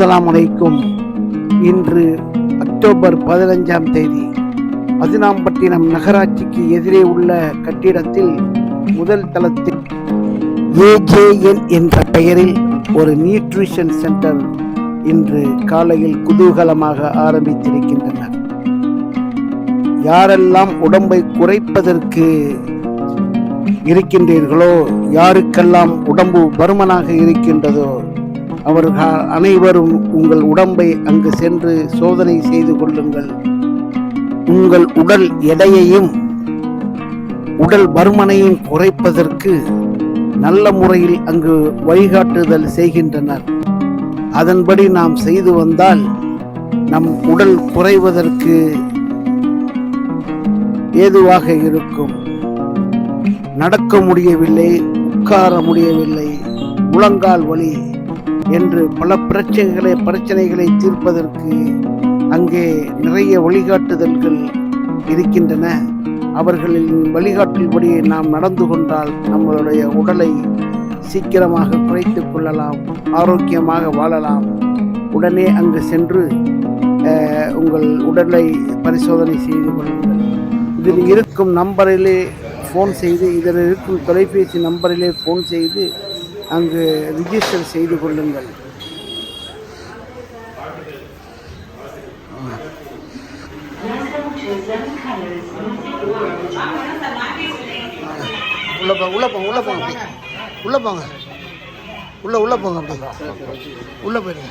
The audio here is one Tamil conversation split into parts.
அஸ்ஸலாமு வலைக்கும் இன்று அக்டோபர் பதினஞ்சாம் தேதி பதினாம்பட்டினம் நகராட்சிக்கு எதிரே உள்ள கட்டிடத்தில் முதல் தளத்தில் ஏஜேஎன் என்ற பெயரில் ஒரு நியூட்ரிஷன் சென்டர் இன்று காலையில் குதூகலமாக ஆரம்பித்திருக்கின்றனர். யாரெல்லாம் உடம்பை குறைப்பதற்கு இருக்கின்றீர்களோ யாருக்கெல்லாம் உடம்பு பருமனாக இருக்கின்றதோ அவர்கள் அனைவரும் உங்கள் உடம்பை அங்கு சென்று சோதனை செய்து கொள்ளுங்கள். உங்கள் உடல் எடையையும் உடல் பருமனையும் குறைப்பதற்கு நல்ல முறையில் அங்கு வழிகாட்டுதல் செய்கின்றனர். அதன்படி நாம் செய்து வந்தால் நம் உடல் குறைவதற்கு ஏதுவாக இருக்கும். நடக்க முடியவில்லை உட்கார முடியவில்லை முழங்கால் வலி என்று பல பிரச்சனைகளை பிரச்சனைகளை தீர்ப்பதற்கு அங்கே நிறைய வழிகாட்டுதல்கள் இருக்கின்றன. அவர்களின் வழிகாட்டின்படி நாம் நடந்து கொண்டால் நம்மளுடைய உடலை சீக்கிரமாக குறைத்துக் கொள்ளலாம் ஆரோக்கியமாக வாழலாம். உடனே அங்கு சென்று உங்கள் உடலை பரிசோதனை செய்து கொள்ளுங்கள். இதில் இருக்கும் நம்பரிலே ஃபோன் செய்து இதில் இருக்கும் தொலைபேசி நம்பரிலே ஃபோன் செய்து அங்கு ரிஜிஸ்டர் செய்து கொள்ளுங்கள். உள்ள போங்க உள்ள போங்க உள்ள போங்க அப்படி. உள்ள போங்க. உள்ள உள்ள போங்க அப்படி. உள்ள போயிடுங்க.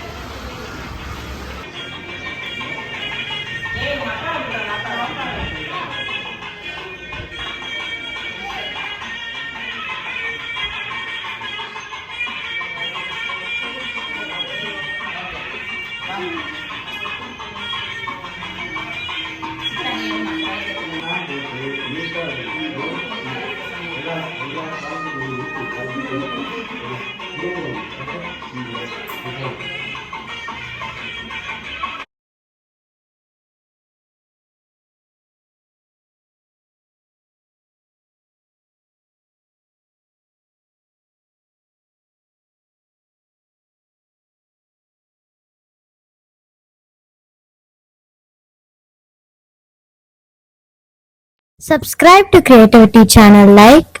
Subscribe to Creativity channel, like,